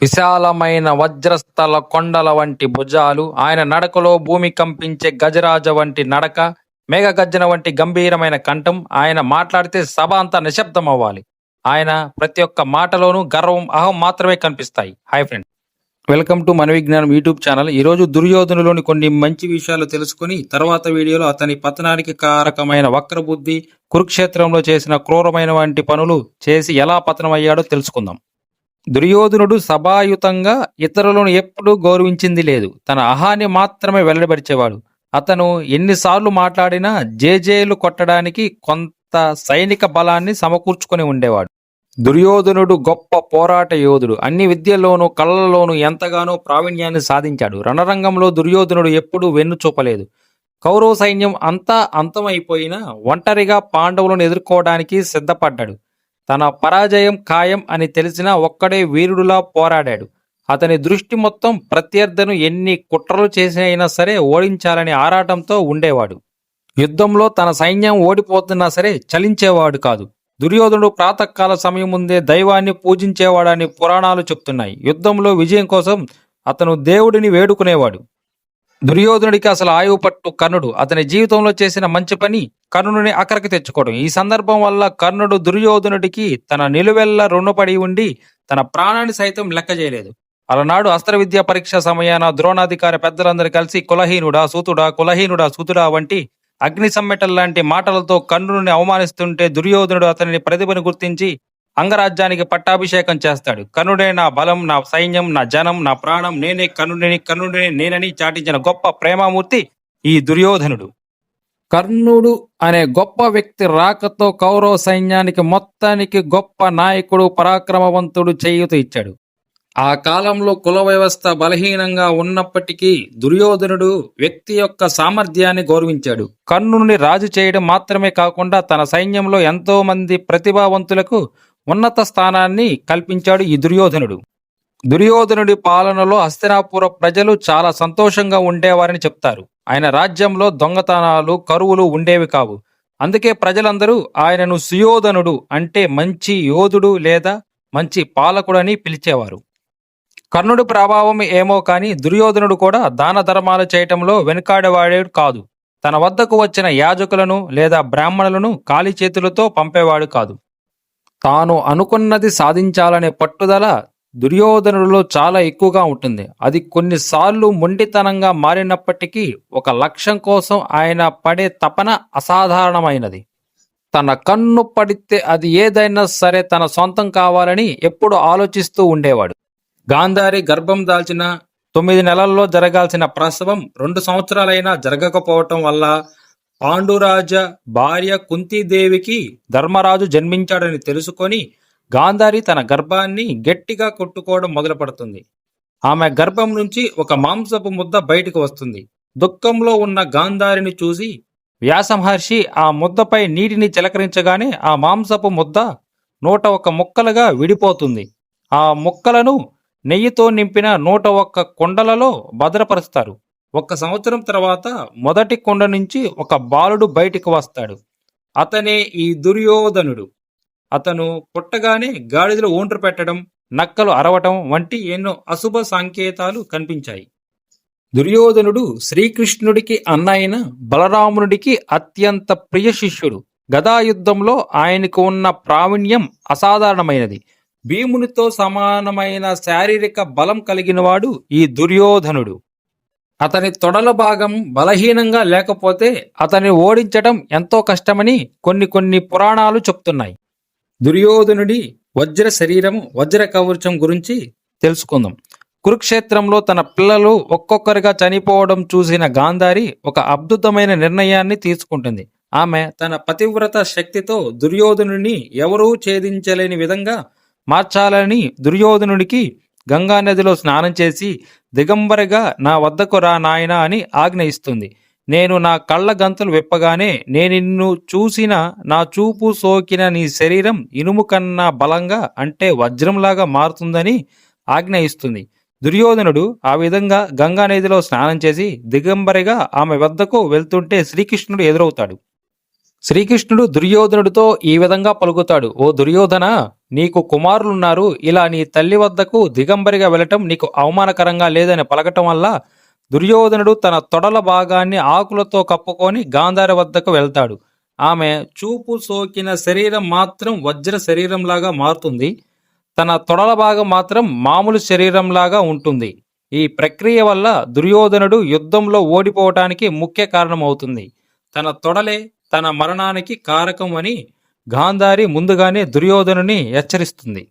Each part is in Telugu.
విశాలమైన వజ్రస్థల కొండల వంటి భుజాలు ఆయన నడకలో భూమి కంపించే గజరాజ వంటి నడక మేఘగర్జన వంటి గంభీరమైన కంఠం ఆయన మాట్లాడితే సభ అంతా నిశ్శబ్దం అవ్వాలి ఆయన ప్రతి ఒక్క మాటలోనూ గర్వం అహం మాత్రమే కనిపిస్తాయి. Hi friend. వెల్కమ్ టు మన విజ్ఞానం యూట్యూబ్ ఛానల్. ఈ రోజు దుర్యోధనులోని కొన్ని మంచి విషయాలు తెలుసుకుని తర్వాత వీడియోలో అతని పతనానికి కారకమైన వక్రబుద్ధి కురుక్షేత్రంలో చేసిన క్రూరమైన వంటి పనులు చేసి ఎలా పతనమయ్యాడో తెలుసుకుందాం. దుర్యోధనుడు సభాయుతంగా ఇతరులను ఎప్పుడూ గౌరవించింది లేదు. తన అహాన్ని మాత్రమే వెల్లడిపరిచేవాడు. అతను ఎన్నిసార్లు మాట్లాడినా జేజేలు కొట్టడానికి కొంత సైనిక బలాన్ని సమకూర్చుకొని ఉండేవాడు. దుర్యోధనుడు గొప్ప పోరాట యోధుడు. అన్ని విద్యల్లోనూ కళ్ళల్లోనూ ఎంతగానో ప్రావీణ్యాన్ని సాధించాడు. రణరంగంలో దుర్యోధనుడు ఎప్పుడూ వెన్ను చూపలేదు. కౌరవ సైన్యం అంతా అంతమైపోయినా ఒంటరిగా పాండవులను ఎదుర్కోవడానికి సిద్ధపడ్డాడు. తన పరాజయం ఖాయం అని తెలిసినా ఒక్కడే వీరుడులా పోరాడాడు. అతని దృష్టి మొత్తం ప్రత్యర్థను ఎన్ని కుట్రలు చేసినైనా సరే ఓడించాలని ఆరాటంతో ఉండేవాడు. యుద్ధంలో తన సైన్యం ఓడిపోతున్నా సరే చలించేవాడు కాదు. దుర్యోధనుడు ప్రాతకాల సమయం ముందే దైవాన్ని పూజించేవాడని పురాణాలు చెప్తున్నాయి. యుద్ధంలో విజయం కోసం అతను దేవుడిని వేడుకునేవాడు. దుర్యోధనుడికి అసలు ఆయువు పట్టు కర్ణుడు. అతని జీవితంలో చేసిన మంచి పని కర్ణుడిని అక్కడికి తెచ్చుకోవడం. ఈ సందర్భం వల్ల కర్ణుడు దుర్యోధనుడికి తన నిలువెల్ల రుణపడి ఉండి తన ప్రాణాన్ని సైతం లెక్క చేయలేదు. అలనాడు అస్త్ర విద్యా పరీక్ష సమయాన ద్రోణాధికారి పెద్దలందరూ కలిసి కులహీనుడా సూతుడా కులహీనుడా సూతుడా వంటి అగ్ని సమ్మెటల్ లాంటి మాటలతో కర్ణుడిని అవమానిస్తుంటే దుర్యోధనుడు అతని ప్రతిభను గుర్తించి అంగరాజ్యానికి పట్టాభిషేకం చేస్తాడు. కనుడే నా బలం నా సైన్యం నా జనం నా ప్రాణం నేనే కర్ణుడిని కర్ణుడిని నేనని చాటించిన గొప్ప ప్రేమామూర్తి ఈ దుర్యోధనుడు. కర్ణుడు అనే గొప్ప వ్యక్తి రాకతో కౌరవ సైన్యానికి మొత్తానికి గొప్ప నాయకుడు పరాక్రమవంతుడు చేయూత ఇచ్చాడు. ఆ కాలంలో కుల వ్యవస్థ బలహీనంగా ఉన్నప్పటికీ దుర్యోధనుడు వ్యక్తి యొక్క సామర్థ్యాన్ని గౌరవించాడు. కర్ణుని రాజు చేయడం మాత్రమే కాకుండా తన సైన్యంలో ఎంతో మంది ప్రతిభావంతులకు ఉన్నత స్థానాన్ని కల్పించాడు ఈ దుర్యోధనుడు. దుర్యోధనుడి పాలనలో హస్తినాపుర ప్రజలు చాలా సంతోషంగా ఉండేవారని చెప్తారు. ఆయన రాజ్యంలో దొంగతనాలు కరువులు ఉండేవి కావు. అందుకే ప్రజలందరూ ఆయనను సుయోధనుడు అంటే మంచి యోధుడు లేదా మంచి పాలకుడని పిలిచేవారు. కర్ణుడి ప్రభావం ఏమో కానీ దుర్యోధనుడు కూడా దాన ధర్మాలు చేయటంలో వెనుకాడేవాడేడు కాదు. తన వద్దకు వచ్చిన యాజకులను లేదా బ్రాహ్మణులను ఖాళీ చేతులతో పంపేవాడు కాదు. తాను అనుకున్నది సాధించాలనే పట్టుదల దుర్యోధనుడిలో చాలా ఎక్కువగా ఉంటుంది. అది కొన్నిసార్లు మొండితనంగా మారినప్పటికీ ఒక లక్ష్యం కోసం ఆయన పడే తపన అసాధారణమైనది. తన కన్ను పడితే అది ఏదైనా సరే తన సొంతం కావాలని ఎప్పుడు ఆలోచిస్తూ ఉండేవాడు. గాంధారి గర్భం దాల్చిన తొమ్మిది నెలల్లో జరగాల్సిన ప్రసవం రెండు సంవత్సరాలైనా జరగకపోవటం వల్ల పాండురాజ భార్య కుంతీదేవికి ధర్మరాజు జన్మించాడని తెలుసుకొని గాంధారి తన గర్భాన్ని గట్టిగా కొట్టుకోవడం మొదలుపడుతుంది. ఆమె గర్భం నుంచి ఒక మాంసపు ముద్ద బయటకు వస్తుంది. దుఃఖంలో ఉన్న గాంధారిని చూసి వ్యాసమహర్షి ఆ ముద్దపై నీటిని చిలకరించగానే ఆ మాంసపు ముద్ద నూట ఒక్క ముక్కలుగా విడిపోతుంది. ఆ ముక్కలను నెయ్యితో నింపిన నూట ఒక్క కుండలలో భద్రపరుస్తారు. ఒక సంవత్సరం తర్వాత మొదటి కొండ నుంచి ఒక బాలుడు బయటికి వస్తాడు. అతనే ఈ దుర్యోధనుడు. అతను పుట్టగానే గాడిదలు ఓండ్రు పెట్టడం నక్కలు అరవటం వంటి ఎన్నో అశుభ సంకేతాలు కనిపించాయి. దుర్యోధనుడు శ్రీకృష్ణుడికి అన్న అయిన బలరామునుడికి అత్యంత ప్రియ శిష్యుడు. గదాయుద్ధంలో ఆయనకు ఉన్న ప్రావీణ్యం అసాధారణమైనది. భీమునితో సమానమైన శారీరక బలం కలిగినవాడు ఈ దుర్యోధనుడు. అతని తొడల భాగం బలహీనంగా లేకపోతే అతన్ని ఓడించటం ఎంతో కష్టమని కొన్ని కొన్ని పురాణాలు చెప్తున్నాయి. దుర్యోధనుడి వజ్ర శరీరము వజ్ర కవచం గురించి తెలుసుకుందాం. కురుక్షేత్రంలో తన పిల్లలు ఒక్కొక్కరిగా చనిపోవడం చూసిన గాంధారి ఒక అద్భుతమైన నిర్ణయాన్ని తీసుకుంటుంది. ఆమె తన పతివ్రత శక్తితో దుర్యోధనుడిని ఎవరూ ఛేదించలేని విధంగా మార్చాలని దుర్యోధనుడికి గంగా నదిలో స్నానం చేసి దిగంబరిగా నా వద్దకు రా నాయనా అని ఆజ్ఞ ఇస్తుంది. నేను నా కళ్ళ గంతులు విప్పగానే నేను చూసిన నా చూపు సోకిన నీ శరీరం ఇనుము కన్నా బలంగా అంటే వజ్రంలాగా మారుతుందని ఆజ్ఞ ఇస్తుంది. దుర్యోధనుడు ఆ విధంగా గంగా నదిలో స్నానం చేసి దిగంబరిగా ఆమె వద్దకు వెళ్తుంటే శ్రీకృష్ణుడు ఎదురవుతాడు. శ్రీకృష్ణుడు దుర్యోధనుడితో ఈ విధంగా పలుకుతాడు. ఓ దుర్యోధన నీకు కుమారులున్నారు. ఇలా నీ తల్లి వద్దకు దిగంబరిగా వెళ్ళటం నీకు అవమానకరంగా లేదని పలకటం వల్ల దుర్యోధనుడు తన తొడల భాగాన్ని ఆకులతో కప్పుకొని గాంధారి వద్దకు వెళ్తాడు. ఆమె చూపు సోకిన శరీరం మాత్రం వజ్ర శరీరంలాగా మారుతుంది. తన తొడల భాగం మాత్రం మామూలు శరీరంలాగా ఉంటుంది. ఈ ప్రక్రియ వల్ల దుర్యోధనుడు యుద్ధంలో ఓడిపోవటానికి ముఖ్య కారణమవుతుంది. తన తొడలే తన మరణానికి కారకం అని గాంధారి ముందుగానే దుర్యోధనుని హెచ్చరిస్తుంది.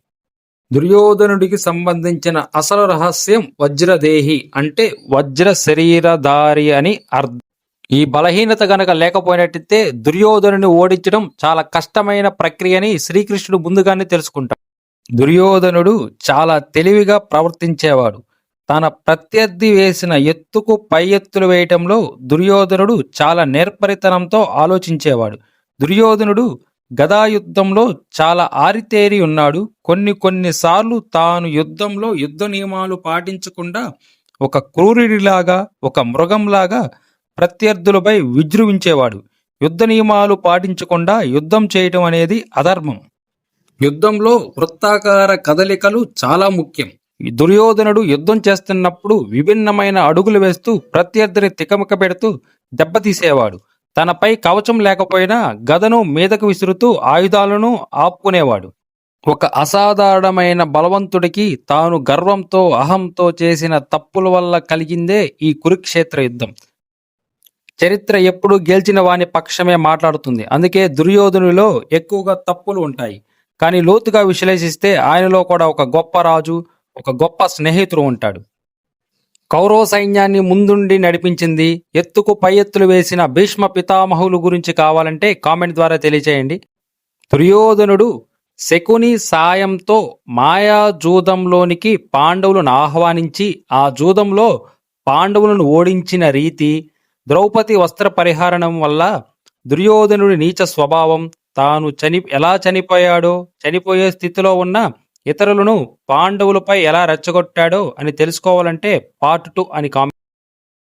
దుర్యోధనుడికి సంబంధించిన అసలు రహస్యం వజ్రదేహి అంటే వజ్ర శరీరధారి అని అర్థం. ఈ బలహీనత గనక లేకపోయినట్టయితే దుర్యోధనుని ఓడించడం చాలా కష్టమైన ప్రక్రియని శ్రీకృష్ణుడు ముందుగానే తెలుసుకుంటాడు. దుర్యోధనుడు చాలా తెలివిగా ప్రవర్తించేవాడు. తన ప్రత్యర్థి వేసిన ఎత్తుకు పై ఎత్తులు వేయటంలో దుర్యోధనుడు చాలా నేర్పరితనంతో ఆలోచించేవాడు. దుర్యోధనుడు గదాయుద్ధంలో చాలా ఆరితేరి ఉన్నాడు. కొన్ని కొన్నిసార్లు తాను యుద్ధంలో యుద్ధ నియమాలు పాటించకుండా ఒక క్రూరుడిలాగా ఒక మృగంలాగా ప్రత్యర్థులపై విజృంభించేవాడు. యుద్ధ నియమాలు పాటించకుండా యుద్ధం చేయటం అనేది అధర్మం. యుద్ధంలో వృత్తాకార కదలికలు చాలా ముఖ్యం. ఈ దుర్యోధనుడు యుద్ధం చేస్తున్నప్పుడు విభిన్నమైన అడుగులు వేస్తూ ప్రత్యర్థిని తికమక పెడుతూ దెబ్బతీసేవాడు. తనపై కవచం లేకపోయినా గదను మీదకు విసురుతూ ఆయుధాలను ఆపుకునేవాడు. ఒక అసాధారణమైన బలవంతుడికి తాను గర్వంతో అహంతో చేసిన తప్పుల వల్ల కలిగిందే ఈ కురుక్షేత్ర యుద్ధం. చరిత్ర ఎప్పుడు గెలిచిన వాని పక్షమే మాట్లాడుతుంది. అందుకే దుర్యోధనులో ఎక్కువగా తప్పులు ఉంటాయి. కానీ లోతుగా విశ్లేషిస్తే ఆయనలో కూడా ఒక గొప్ప రాజు ఒక గొప్ప స్నేహితుడు ఉంటాడు. కౌరవ సైన్యాన్ని ముందుండి నడిపించింది. ఎత్తుకు పై ఎత్తులు వేసిన భీష్మ పితామహులు గురించి కావాలంటే కామెంట్ ద్వారా తెలియచేయండి. దుర్యోధనుడు శకుని సాయంతో మాయా జూదంలోనికి పాండవులను ఆహ్వానించి ఆ జూదంలో పాండవులను ఓడించిన రీతి ద్రౌపది వస్త్ర పరిహారణం వల్ల దుర్యోధనుడి నీచ స్వభావం తాను చని ఎలా చనిపోయాడో చనిపోయే స్థితిలో ఉన్న ఇతరులను పాండవులపై ఎలా రెచ్చగొట్టాడో అని తెలుసుకోవాలంటే పార్ట్ టూ అని కామెంట్